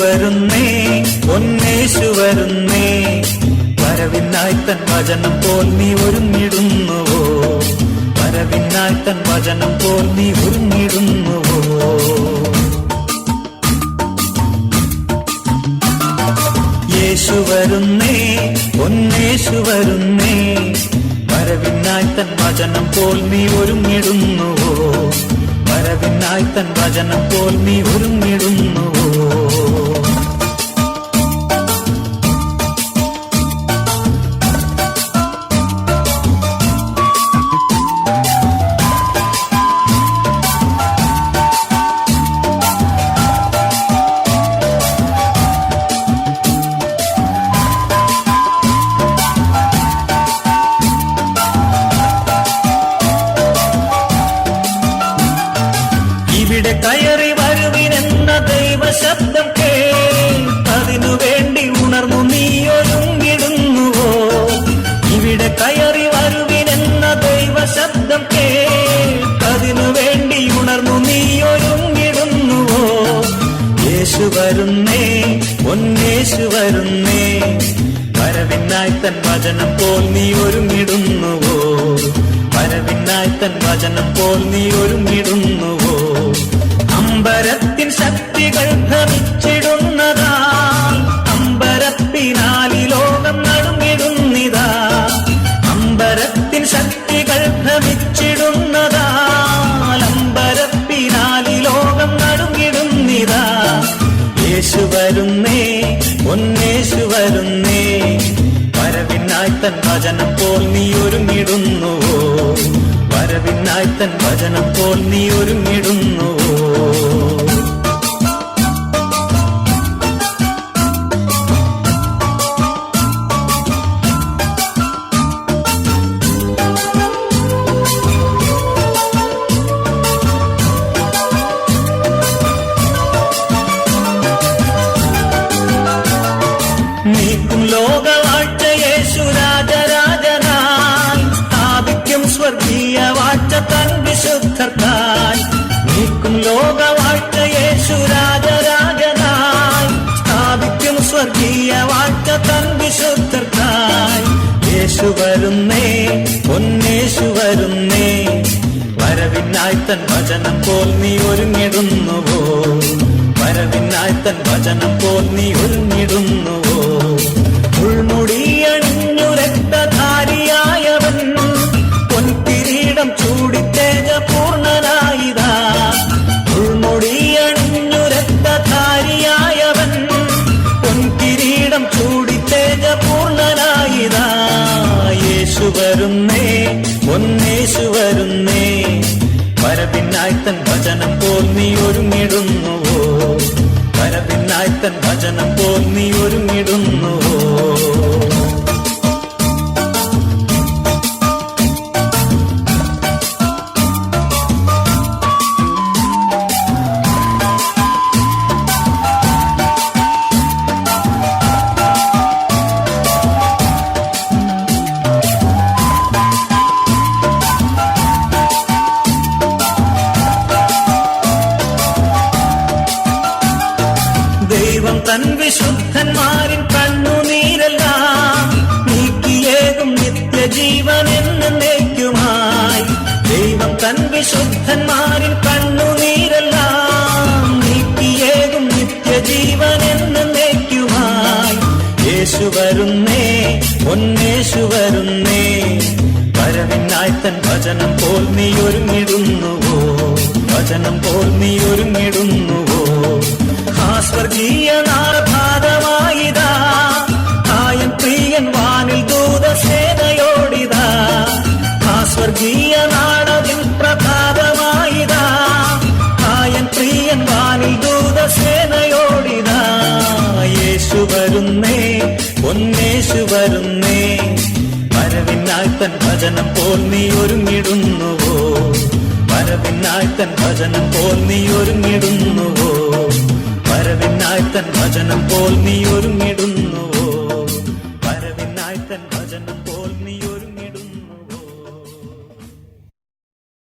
വരുന്നേ ഒന്നേശു വരുന്നേ. വരവിനായി തൻ വചനം പോൽ നീ ഒരുങ്ങിടുന്നുവോ? വരവിനായി തൻ വചനം പോൽ നീ ഒരുങ്ങിടുന്നുവോ? യേശു വരുന്നേ ഒന്നേശു വരുന്നേ. വരവിനായി തൻ വചനം പോൽ നീ ഒരുങ്ങിടുന്നുവോ? വരവിനായി തൻ വചനം പോൽ നീ ഒരുങ്ങിടുന്നുവോ? വരുന്നേ ഒന്നേശു വരുന്നേ. വരവിനായി തൻ വചനം പോൽ നീ ഒരുങ്ങിടുന്നുവോ വരവിനായി തൻ വചനം പോൽ നീ ഒരുങ്ങിടുന്നുവോ തൻ വചനം പോൽ നീ ഒരുങ്ങിടുന്നുവോ വരവിനായി തൻ വചനം പോൽ നീ ഒരുങ്ങിടുന്നുവോ തൻ വിശുദ്ധർക്കായി നീക്കും ലോകവാഴ്ച യേശു രാജരാജനായി. സ്ഥാപിക്കും സ്വർഗീയ വാഴ്ച തൻ വിശുദ്ധർക്കായി. യേശു വരുന്നേ പൊന്നേശു വരുന്നേ. വരവിനായി തൻ വചനം പോൽ നീ ഒരുങ്ങിടുന്നുവോ വരവിനായി തൻ വചനം പോൽ നീ ഒരുങ്ങിടുന്നുവോ തൻ വിശുദ്ധന്മാരിൻ കണ്ണുനീരെല്ലാം നീക്കിയേകും നിത്യജീവൻ എന്നേക്കുമായി. ദൈവം തൻ വിശുദ്ധന്മാരിൻ കണ്ണുനീരെല്ലാം നീക്കിയേകും നിത്യജീവൻ എന്നേക്കുമായി. യേശു വരുന്നേ ഒന്നേശു വരുന്നേ വരവിനായി തൻ വചനം പോൽ നീ ഒരുങ്ങിടുന്നുവോ? വചനം പോൽ നീ ഒരുങ്ങിടുന്നുവോ? സ്വർഗീയ പൊന്നേശു വരുന്നേ. തൻ ഭജനം പോൽ നീ ഒരുങ്ങിടുന്നുവോ? വരവിനായി തൻ ഭജനം പോൽ നീ ഒരുങ്ങിടുന്നുവോ? വരവിനായി തൻ ഭജനം പോൽ നീ ഒരുങ്ങിടുന്നു